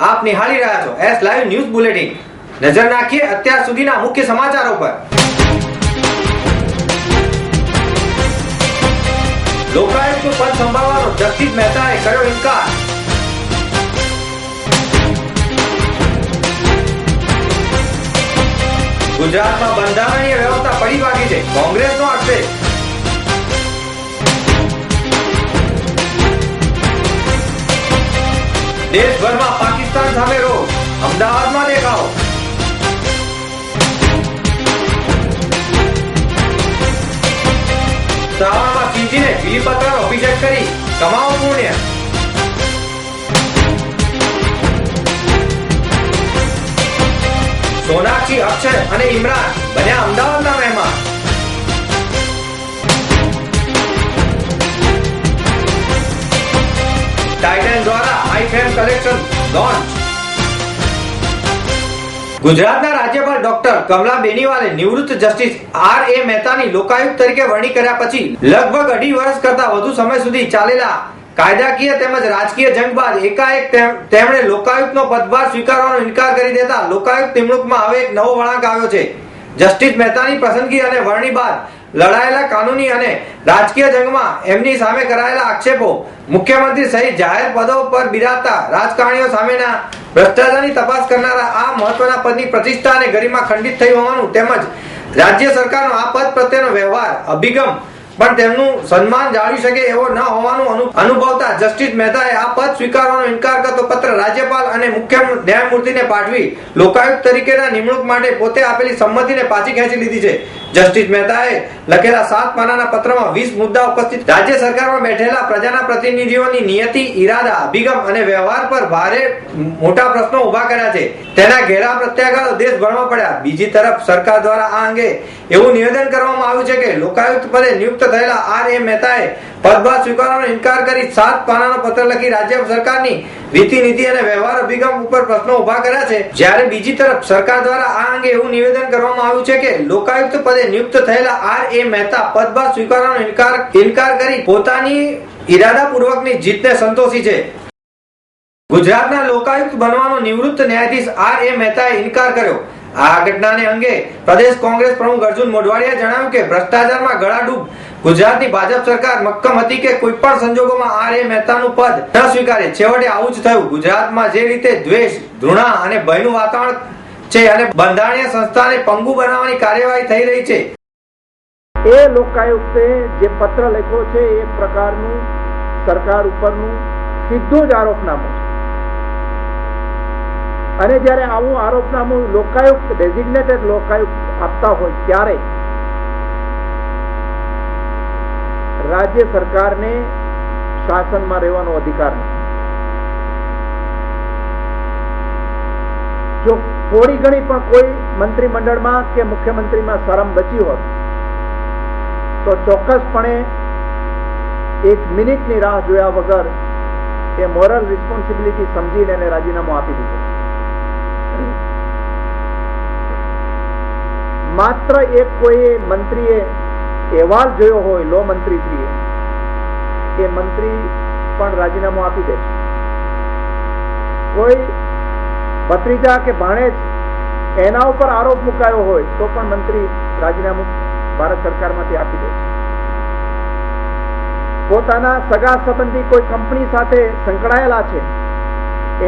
આપ નિહાળી રહ્યા છો એસ લાઈવ ન્યૂઝ બુલેટિન નજર નાખીએ અત્યાર સુધીના મુખ્ય સમાચારો પર. લોકાયુક્ત પદ સંભાળવાનો જગદીપ મહેતાએ કર્યો ઇનકાર. ગુજરાતમાં બંધારણીય વ્યવસ્થા પડી ભાગી છે. કોંગ્રેસનો આક્ષેપ. દેશભરમાં પાકિસ્તાન સામે રોષ અમદાવાદમાં દેખાવો. શ્રાવણમાં શ્રીજીને બીલીપત્રનો અભિષેક કરી. કમાવો પુણ્ય. સોનાક્ષી અક્ષય અને ઇમરાન બન્યા અમદાવાદના મહેમાન. ટાઇટન દ્વારા આઈફેમ કલેક્શન લોન્ચ ગુજરાતના રાજ્યપાલ ડોક્ટર કમલા બેનીવાલે નિવૃત્ત જસ્ટિસ આર એ મહેતાની લોકાયુક્ત તરીકે વરણી કર્યા પછી લગભગ અઢી વર્ષ કરતા વધુ સમય સુધી ચાલેલા કાયદાકીય તેમજ રાજકીય જંગ બાદ એકાએક તેમ- તેમણે લોકાયુક્તનો પદભાર સ્વીકારવાનો ઇનકાર કરી દેતા લોકાયુક્ત નિમણૂકમાં હવે એક નવો વળાંક આવ્યો છે. જસ્ટિસ મહેતાની પસંદગી અને વરણી બાદ લડાયેલા કાનૂની અને રાજકીય જંગમાં એમની સામે કરાયેલા આક્ષેપો મુખ્યમંત્રી સહિત જાહેર પદો પર બિરાજતા રાજકારણીઓ સામેના ભ્રષ્ટાચારની તપાસ કરનારા આ મહત્વના પદની પ્રતિષ્ઠા અને ગરિમા ખંડિત થઈ હોવાનું તેમજ રાજ્ય સરકારનો આ પદ પ્રત્યેનો વ્યવહાર, અભિગમ પણ તેમનું સન્માન જાળવી શકે એવો ન હોવાનું અનુ- અનુભવતા જસ્ટિસ મહેતાએ આ પદ સ્વીકારવાનો ઇનકાર કરતો પત્ર રાજ્યપાલ અને મુખ્ય ન્યાયમૂર્તિને પાઠવી લોકાયુક્ત તરીકેના નિમણૂક માટે પોતે આપેલી સંમતિને પાછી ખેંચી લીધી છે. જસ્ટિસ મહેતાએ લખેલા સાત પાનાના પત્રમાં વીસ મુદ્દા ઉપસ્થિત. રાજ્ય સરકારમાં બેઠેલા પ્રજાના પ્રતિનિધિઓની નિયતિ, ઈરાદા, અભિગમ અને વ્યવહાર પર ભારે મોટા પ્રશ્નો ઊભા કર્યા છે. તેના ઘેરા પ્રત્યાઘાતો દેશભરમાં પડ્યા. બીજી તરફ સરકાર દ્વારા આ અંગે એવું નિવેદન કરવામાં આવ્યું છે કે લોકાયુક્ત પદે નિયુક્ત થયેલા આર એ મહેતાએ પદભાર સ્વીકારવાનો ઇનકાર કરી સાત પાનાનો પત્ર લખી રાજ્ય સરકારની રીતિ નીતિ અને વ્યવહાર અભિગમ ઉપર પ્રશ્નો ઊભા કર્યા છે. જ્યારે બીજી તરફ સરકાર દ્વારા આ અંગે એવું નિવેદન કરવામાં આવ્યું છે કે લોકાયુક્ત પદે નિયુક્ત થયેલા આર એ મહેતા પદભાર સ્વીકારવાનો ઇનકાર ઇનકાર કરી પોતાની ઈરાદાપૂર્વકની જીતને સંતોષી છે. ગુજરાતના લોકાયુક્ત બનવાનો નિવૃત્ત ન્યાયાધીશ આર એ મહેતાએ ઇનકાર કર્યો. આ ઘટનાને અંગે પ્રદેશ કોંગ્રેસ પ્રમુખ અર્જુન મોઢવાડિયાએ જણાવ્યું કે ભ્રષ્ટાચારમાં ગળાડૂબ ગુજરાતની ભાજપ સરકાર મક્કમ હતી કે કોઈ પણ સંજોગોમાં આર એ મહેતાનું પદ ન સ્વીકારે. છેવટે આવું જ થયું. ગુજરાતમાં જે રીતે દ્વેષ, ધૃણા અને ભયનું વાતાવરણ છે અને બંધારણીય સંસ્થાને પંગુ બનાવવાની કાર્યવાહી થઈ રહી છે. એ લોકાયુક્તે જે પત્ર લખ્યો છે એ પ્રકારનું સરકાર ઉપરનું સીધું જ આરોપનામું છે. અને જ્યારે આવું આરોપનામું લોકાયુક્ત ડેઝિગ્નેટેડ લોકાયુક્ત આપતા હોય ત્યારે રાજ્ય સરકારને શાસનમાં રહેવાનો અધિકાર નથી. જો થોડી ઘણી પણ કોઈ મંત્રીમંડળમાં કે મુખ્યમંત્રીમાં શરમ બચી હોત, તો ચોક્કસપણે એક મિનિટની રાહ જોયા વગર એ મોરલ રિસ્પોન્સિબિલિટી સમજીને એને રાજીનામું આપી દીધું. માત્ર એક કોઈ મંત્રીએ અહેવાલ જોયો હોય, લો મંત્રીશ્રીએ, એ મંત્રી પણ રાજીનામું આપી દે છે. કોઈ ભત્રીજા કે ભાણેજ એના ઉપર આરોપ મુકાયો હોય તો પણ મંત્રી રાજીનામું ભારત સરકારમાંથી આપી દે પોતાના સગા સંબંધી કોઈ કંપની સાથે સંકળાયેલા છે,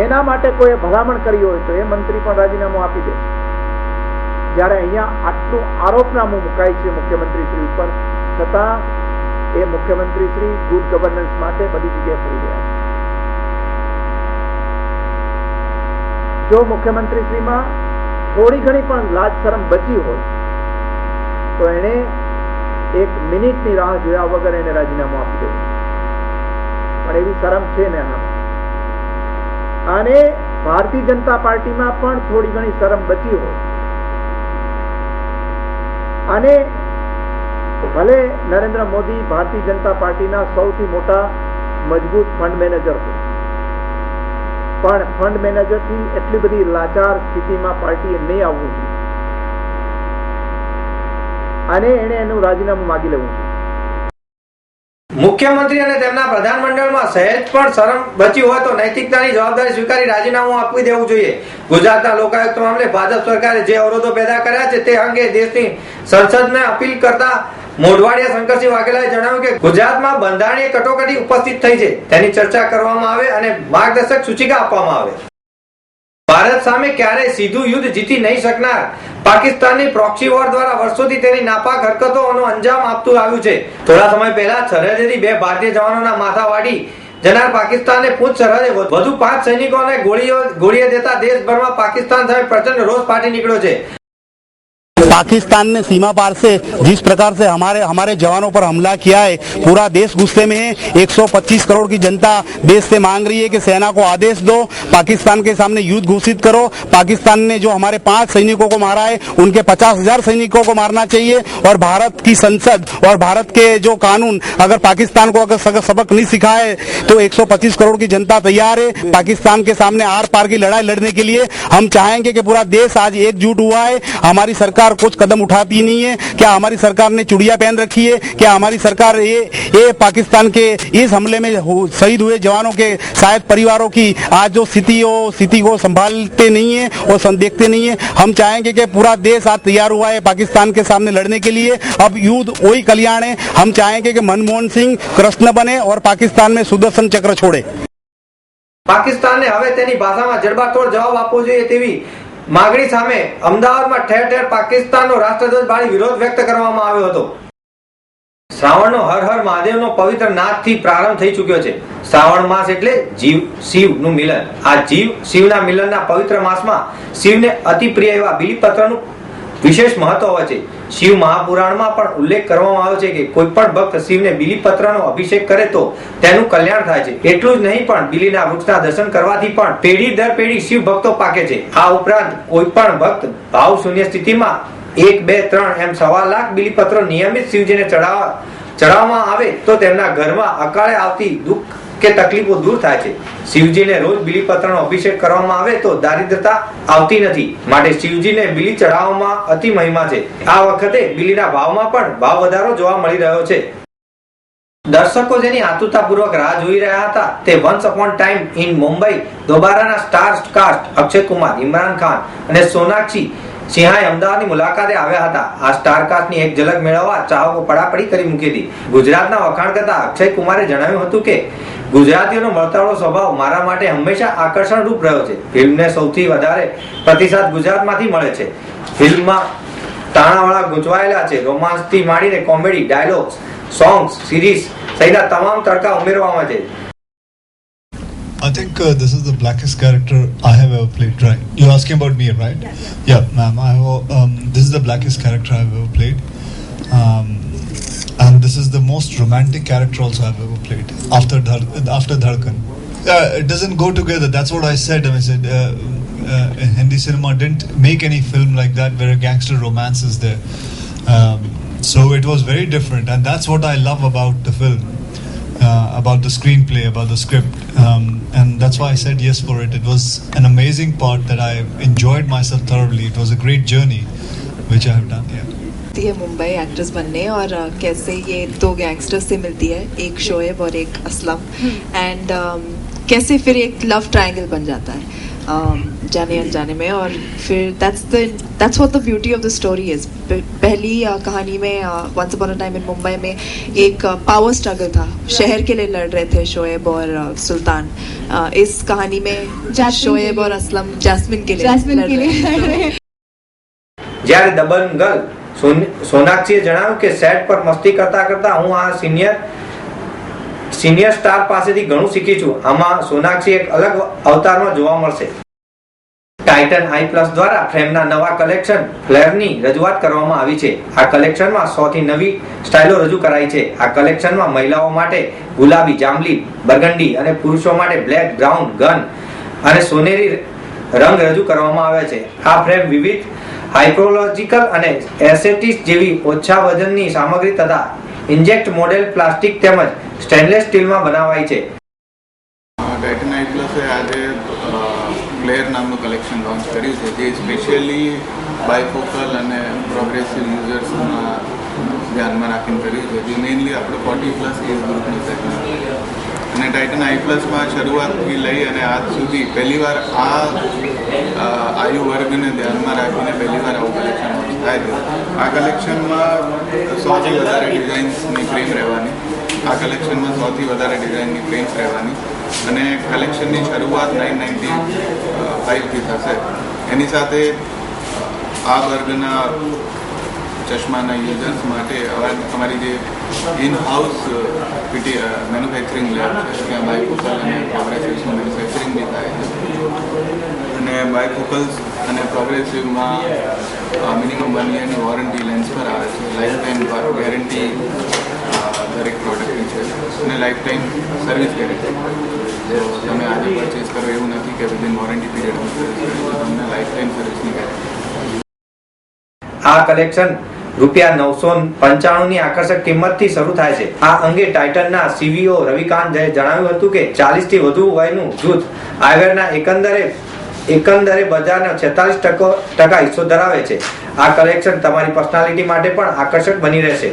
એના માટે કોઈ ભલામણ કરી હોય તો એ મંત્રી પણ રાજીનામું આપી દે જ્યારે અહીંયા આટલું આરોપનામું મુકાય છે મુખ્યમંત્રી શ્રી ઉપર, છતાં એ મુખ્યમંત્રી શ્રી ગુડ ગવર્નન્સ માટે બધી જગ્યાએ ફરી રહ્યા છે. જો મુખ્યમંત્રીશ્રીમાં થોડી ઘણી પણ લાજ શરમ બચી હોય, તો એણે એક મિનિટની રાહ જોયા વગર એને રાજીનામું આપી દેવું પણ એવી શરમ છે ને અને ભારતીય જનતા પાર્ટીમાં પણ થોડી ઘણી શરમ બચી હોય. અને ભલે નરેન્દ્ર મોદી ભારતીય જનતા પાર્ટીના સૌથી મોટા મજબૂત ફંડ મેનેજર હોય પણ ફંડ મેનેજરથી એટલી બધી લાચાર સ્થિતિમાં પાર્ટીએ નહીં આવવું જોઈએ. અને એને એનું રાજીનામું માગી લેવું જોઈએ. મુખ્યમંત્રી અને તેમના પ્રધાનમંડળમાં સહેજ પણ શરમ બચી હોય તો નૈતિકતાની જવાબદારી સ્વીકારી રાજીનામું આપી દેવું જોઈએ. ગુજરાતના લોકાયુક્ત મામલે ભાજપ સરકારે જે અવરોધો પેદા કર્યા છે તે અંગે દેશની સંસદને અપીલ કરતા મોઢવાડિયા શંકરસિંહ વાઘેલાએ જણાવ્યું કે ગુજરાતમાં બંધારણીય કટોકટી ઉપસ્થિત થઈ છે. તેની ચર્ચા કરવામાં આવે અને માર્ગદર્શક સૂચિકા આપવામાં આવે. ભારત સામે ક્યારેય સીધું યુદ્ધ જીતી નહીં શકનાર પાકિસ્તાનની પ્રોક્સી વોર દ્વારા વર્ષોથી તેની નાપાક હરકતોનો અંજામ આપતું આવ્યું છે. થોડા સમય પહેલા સરહદેથી બે ભારતીય જવાનોના માથા વાડી જનાર પાકિસ્તાને પૂંછ સરહદે વધુ પાંચ સૈનિકોને ગોળીઓ ગોળીએ દેતા દેશભરમાં પાકિસ્તાન સામે પ્રચંડ રોષ ફાટી નીકળ્યો છે. पाकिस्तान ने सीमा पार से जिस प्रकार से हमारे हमारे जवानों पर हमला किया है, पूरा देश गुस्से में है। 125 करोड़ की जनता देश से मांग रही है कि सेना को आदेश दो, पाकिस्तान के सामने युद्ध घोषित करो। पाकिस्तान ने जो हमारे पाँच सैनिकों को मारा है, उनके पचास हज़ार सैनिकों को मारना चाहिए और भारत की संसद और भारत के जो कानून, अगर पाकिस्तान को अगर सबक नहीं सिखाए तो 125 करोड़ की जनता तैयार है। पाकिस्तान के सामने आर पार की लड़ाई लड़ने के लिए हम चाहेंगे कि पूरा देश आज एकजुट हुआ है। हमारी सरकार कुछ कदम उठाती नहीं है क्या हमारी सरकार ने चुड़िया पहन रखी है क्या हमारी सरकार ये ये पाकिस्तान के इस हमले में हु- शहीद हुए जवानों के शायद परिवारों की आज जो स्थिति हो स्थिति को संभालते नहीं है और सं- देखते नहीं है हम चाहेंगे कि पूरा देश आज तैयार हुआ है पाकिस्तान के सामने लड़ने के लिए अब युद्ध वही कल्याण है हम चाहेंगे कि मनमोहन सिंह कृष्ण बने और पाकिस्तान में सुदर्शन चक्र छोड़े પાકિસ્તાનને હવે તેની ભાષામાં જડબાતોડ જવાબ આપવો જોઈએ તેવી માગણી સામે અમદાવાદમાં ઠેર ઠેર પાકિસ્તાનનો રાષ્ટ્રધ્વજ બાળી વિરોધ વ્યક્ત કરવામાં આવ્યો હતો. શ્રાવણનો હર હર મહાદેવનો પવિત્ર નાદથી પ્રારંભ થઈ ચૂક્યો છે. શ્રાવણ માસ એટલે જીવ શિવનું મિલન. આ જીવ શિવના મિલનના પવિત્ર માસમાં શિવને અતિ પ્રિય એવા બિલીપત્રનું વિશેષ મહત્વ છે. શિવ મહાપુરાણમાં પણ ઉલ્લેખ કરવામાં આવ્યો છે કે કોઈ પણ ભક્ત શિવને બિલીપત્રનો અભિષેક કરે તો તેનું કલ્યાણ થાય છે. એટલું જ નહીં પણ બિલીના વૃક્ષના દર્શન કરવાથી પણ પેઢી દર પેઢી શિવ ભક્તો પાકે છે. આ ઉપરાંત કોઈ પણ ભક્ત ભાવ શૂન્ય સ્થિતિમાં એક, બે, ત્રણ એમ સવા લાખ બિલીપત્રો નિયમિત શિવજીને ચડાવવા ચડાવવામાં આવે તો તેમના ઘરમાં અકાળે આવતી દુઃખ કે તકલીફો દૂર થાય છે. શિવજીને રોજ બિલીપત્રનો અભિષેક કરવામાં આવે તો દારિદ્રતા આવતી નથી. માટે શિવજીને બિલી ચડાવવામાં અતિ મહિમા છે. આ વખતે બિલીના ભાવમાં પણ ભાવ વધારો જોવા મળી રહ્યો છે. દર્શકો જેની આતુરતાપૂર્વક રાહ જોઈ રહ્યા હતા, તે once upon time in Mumbai, દોબારાના star cast Akshay Kumar, Imran Khan અને સોનાક્ષી સિંહાએ અમદાવાદની મુલાકાતે આવ્યા હતા. આ સ્ટાર કાસ્ટની એક ઝલક મેળવવા ચાહકો પડાપડી કરી મૂકી હતી. ગુજરાતના વખાણ કરતા અક્ષય કુમારે જણાવ્યું હતું કે ગુજરાતીઓનો મળતાળો સ્વભાવ મારા માટે હંમેશા આકર્ષણ રૂપ રહ્યો છે ફિલ્મને સૌથી વધારે પ્રતિસાદ ગુજરાતમાંથી મળે છે ફિલ્મમાં તાણાવાળા ગૂંચવાયેલા છે રોમાન્સથી માંડીને કોમેડી ડાયલોગ્સ સોંગ્સ સિરીઝ સહિતના તમામ તડકા ઉમેરવામાં છે I think uh, this is the blackest character I have ever played, right? You're asking about me, right? Yeah, yeah. yeah ma'am. I um, this is the blackest character I've ever played. Um, and this is the most romantic character also I've ever played after Dhar- after Dharkan. Uh, it doesn't go together. That's what I said. I said uh, uh, Hindi cinema didn't make any film like that where a gangster romance is there. Um, so it was very different, and that's what I love about the film uh, about the screenplay, about the script, um, and that's why I said yes for it. It was an amazing part that I enjoyed myself thoroughly. It was a great journey, which I have done. Yeah. आती है Mumbai actress बनने और अ, कैसे ये दो gangsters से मिलती है एक शोएब और एक असलम एंड कैसे फिर एक लव ट्रायंगल बन जाता है um, जाने अनजाने में और फिर that's the that's what the beauty of the story is पहली अ, कहानी में once upon a time in Mumbai में एक पावर स्ट्रगल था शहर के लिए लड़ रहे थे शोएब और अ, सुल्तान अ, इस कहानी में के शोएब लिए। और असलम जैस्मिन के लिए जैस्मिन लड़ के रहे लिए हैं। लड़ रहे हैं। જ્યારે દબંગલ સોન- સોનાક્ષીએ જણાવ્યું કે સેટ પર મસ્તી કરતા કરતા હું આ સિનિયર સિનિયર સ્ટાર પાસેથી ઘણું શીખી છું. આમાં સોનાક્ષી એક અલગ અવતારમાં જોવા મળશે. ટાઇટન આઈ પ્લસ દ્વારા ફ્રેમના નવા કલેક્શન ફ્લેરની રજૂઆત કરવામાં આવી છે. આ કલેક્શનમાં સો થી નવી સ્ટાઇલો રજૂ કરાઈ છે. આ કલેક્શનમાં મહિલાઓ માટે ગુલાબી, જાંબલી, બરગંડી અને પુરુષો માટે બ્લેક, બ્રાઉન, ગન અને સોનેરી રંગ રજૂ કરવામાં આવે છે. આ ફ્રેમ વિવિધ હાઇપ્રોલોજીકલ અને એસેટિસ જેવી ઓછા વજનની સામગ્રી તથા ઇન્જેક્ટ મોડેલ પ્લાસ્ટિક તેમજ સ્ટેનલેસ સ્ટીલમાં બનાવાય છે. ટાઇટન પ્લસે આજે ક્લેર નામનું કલેક્શન લોન્ચ કર્યું છે, જે સ્પેશિયલી બાયફોકલ અને પ્રોગ્રેસિવ યુઝર્સના ધ્યાનમાં રાખીને કર્યું છે, જે મેઇનલી આપણે ફોર્ટી પ્લસ એજ ગ્રુપનું સેગમેન્ટ અને ટાઇટન આઈ પ્લસમાં શરૂઆતથી લઈ અને આજ સુધી પહેલીવાર આ આયુ વર્ગને ધ્યાનમાં રાખીને પહેલીવાર આવું કલેક્શન થાય છે. આ કલેક્શનમાં સૌથી વધારે ડિઝાઇન્સની ફ્રેમ રહેવાની. આ કલેક્શનમાં સૌથી વધારે ડિઝાઇનની ફ્રેમ્સ રહેવાની. અને કલેક્શનની શરૂઆત નાઇન નાઇન્ટી ફાઇવથી થશે. એની સાથે આ વર્ગના ચશ્માના યુઝર્સ માટે અમારી જે in house PT manufacturing lab છે બાયફોકલ અને પ્રોગ્રેસિવ્સનું મેન્યુફેક્ચરિંગ બી થાય છે. અને બાયફોકલ્સ અને પ્રોગ્રેસિવમાં મિનિમમ વન યરની વોરંટી લેન્સ પર આવે છે. લાઈફ ટાઈમ ગેરંટી દરેક પ્રોડક્ટની છે. અને લાઈફ ટાઈમ સર્વિસ ગેરંટી તમે આજે પરચેસ કરો એવું નથી કે વિધિન વોરંટી પીરિયડ તમને લાઈફ ટાઈમ સર્વિસની ગેરંટી આ કલેક્શન રૂપિયા નવસો પંચાણું ની આકર્ષક કિંમતથી શરૂ થાય છે. આ અંગે ટાઇટનના સીવીઓ રવિકાંત રવિકાંતે જણાવ્યું હતું કે ચાલીસથી વધુ વયનું જૂથ આઈવેરના એકંદરે એકંદરે બજારનો છેતાલીસ ટકા હિસ્સો ધરાવે છે. આ કલેક્શન તમારી પર્સનાલિટી માટે પણ આકર્ષક બની રહેશે.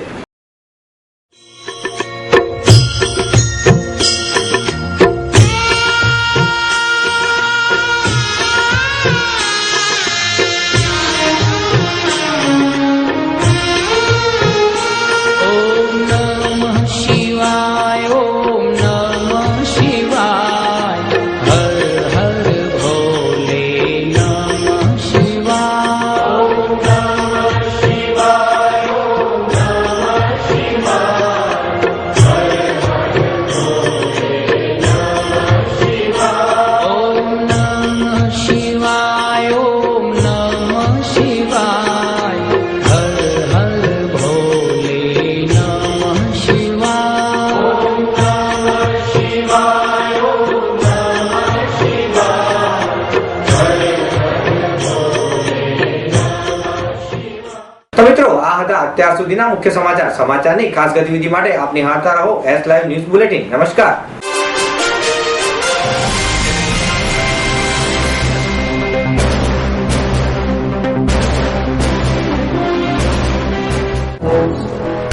અત્યાર સુધીના મુખ્ય સમાચાર. સમાચારની ખાસ ગતિવિધિ માટે આપની હાથ રહો એસ લાઈવ ન્યૂઝ બુલેટિન નમસ્કાર.